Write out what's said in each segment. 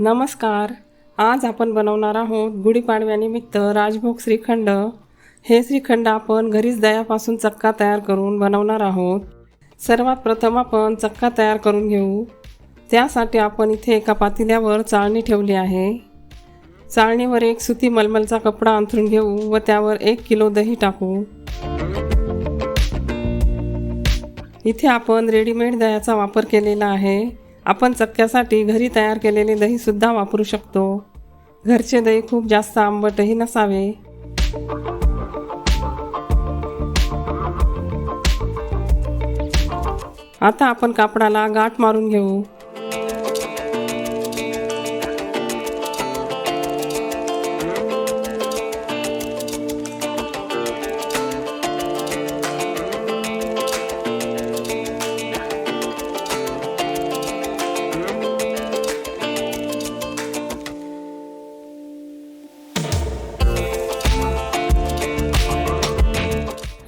नमस्कार. आज आपण बनवणार आहोत गुढीपाडव्यानिमित्त राजभोग श्रीखंड. हे श्रीखंड आपण घरीच दह्यापासून चक्का तयार करून बनवणार आहोत. सर्वात प्रथम आपण चक्का तयार करून घेऊ. त्यासाठी आपण इथे एका पातेल्यावर चाळणी ठेवली आहे. चाळणीवर एक सुती मलमलचा कपडा अंथरून घेऊ व त्यावर एक किलो दही टाकू. इथे आपण रेडीमेड दह्याचा वापर केलेला आहे. आपण चक्क्यासाठी घरी तयार केलेले दहीसुद्धा वापरू शकतो. घरचे दही खूप जास्त आंबटही नसावे. आता आपण कापडाला गाठ मारून घेऊ.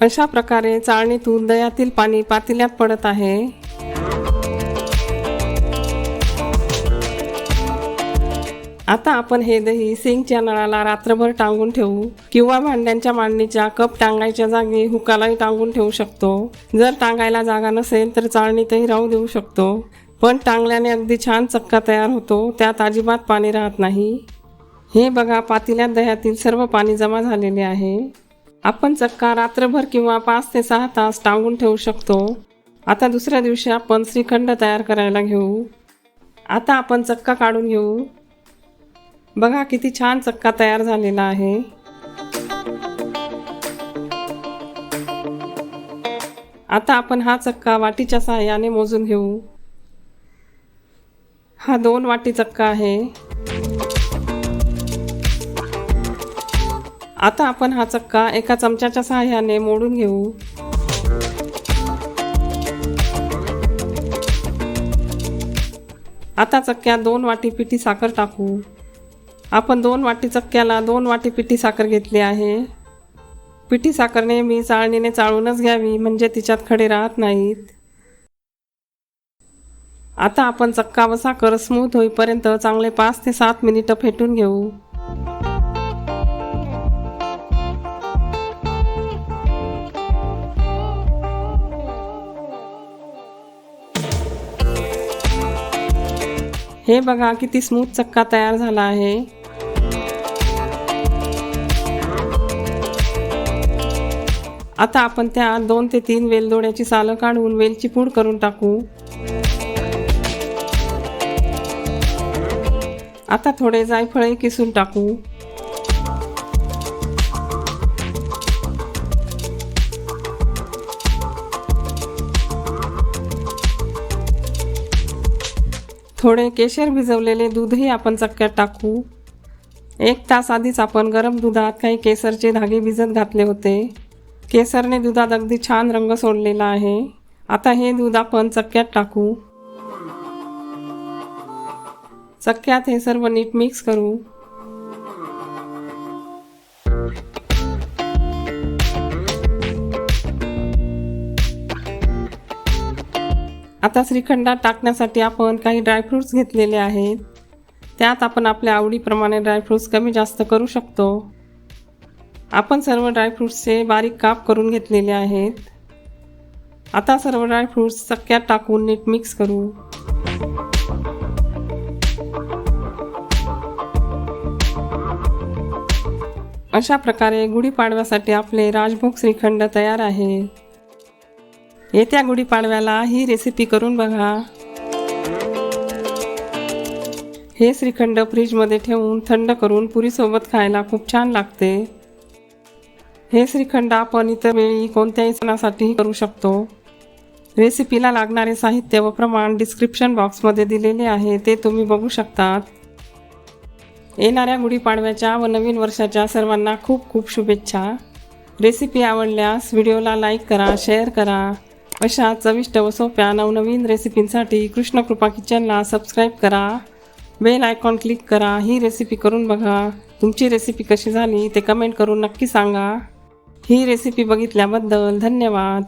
अशा प्रकारे चाळणीतून दह्यातील पाणी पातेल्यात पडत आहे. आता आपण हे दही सिंकच्या नळाला रात्रभर टांगून ठेवू किंवा भांड्यांच्या मांडणीच्या कप टांगायच्या जागी हुकालाही टांगून ठेवू शकतो. जर टांगायला जागा नसेल तर चाळणीतही राहू देऊ शकतो. पण टांगल्याने अगदी छान चक्का तयार होतो त्यात अजिबात पाणी राहत नाही. हे बघा पातेल्यात दह्यातील सर्व पाणी जमा झालेले आहे. आपण चक्का रात्रभर किंवा पाच ते सहा तास टांगून ठेवू शकतो. आता दुसऱ्या दिवशी आपण श्रीखंड तयार करायला घेऊ. आता आपण चक्का काढून घेऊ. बघा किती छान चक्का तयार झालेला आहे. आता आपण हा चक्का वाटीच्या सहाय्याने मोजून घेऊ. हा दोन वाटी चक्का आहे. आता आपण हा चक्का एका चमच्याच्या सहाय्याने मोडून घेऊ. आता चक्क्यात दोन वाटी पिठी साखर टाकू. आपण दोन वाटी चक्क्याला दोन वाटी पिठी साखर घेतली आहे. पिठी साखर नेहमी चाळणीने चाळूनच घ्यावी म्हणजे तिच्यात खडे राहत नाहीत. आता आपण चक्का व साखर स्मूथ होईपर्यंत चांगले पाच ते सात मिनिटं फेटून घेऊ. हे बघा किती स्मूथ चक्का तयार झाला आहे. आता आपण त्या दोन ते तीन वेलदोड्याची सालं काढून वेलची पूड करून टाकू. आता थोडे जायफळही किसून टाकू. थोडे केशर भिजवलेले दूधही आपण चक्क्यात टाकू. एक तास आधीच आपण गरम दुधात काही केसरचे धागे भिजत घातले होते. केसरने दुधात अगदी छान रंग सोडलेला आहे. आता हे दूध आपण चक्क्यात टाकू. चक्क्यात हे सर्व नीट मिक्स करू. आता श्रीखंडात टाकण्यासाठी आपण काही ड्रायफ्रूट्स घेतलेले आहेत. त्यात आपण आपल्या आवडीप्रमाणे ड्रायफ्रूट्स कमी जास्त करू शकतो. आपण सर्व ड्रायफ्रूट्सचे बारीक काप करून घेतलेले आहेत. आता सर्व ड्रायफ्रूट्स चक्क्यात टाकून नीट मिक्स करू. अशा प्रकारे गुढीपाडव्यासाठी आपले राजभोग श्रीखंड तयार आहे. येत्या गुढीपाडव्याला ही रेसिपी करून बघा. हे श्रीखंड फ्रीजमध्ये ठेवून थंड करून पुरीसोबत खायला खूप छान लागते. हे श्रीखंड आपण इतर वेळी कोणत्याही सणासाठीही करू शकतो. रेसिपीला लागणारे साहित्य व प्रमाण डिस्क्रिप्शन बॉक्समध्ये दिलेले आहे ते तुम्ही बघू शकतात. येणाऱ्या गुढीपाडव्याच्या व नवीन वर्षाच्या सर्वांना खूप खूप शुभेच्छा. रेसिपी आवडल्यास व्हिडिओला लाईक करा शेअर करा. अशा चविष्ट व सोप्या नवनवीन रेसिपींसाठी कृष्णकृपा किचनला सबस्क्राईब करा. बेल आयकॉन क्लिक करा. ही रेसिपी करून बघा. तुमची रेसिपी कशी झाली ते कमेंट करून नक्की सांगा. ही रेसिपी बघितल्याबद्दल धन्यवाद.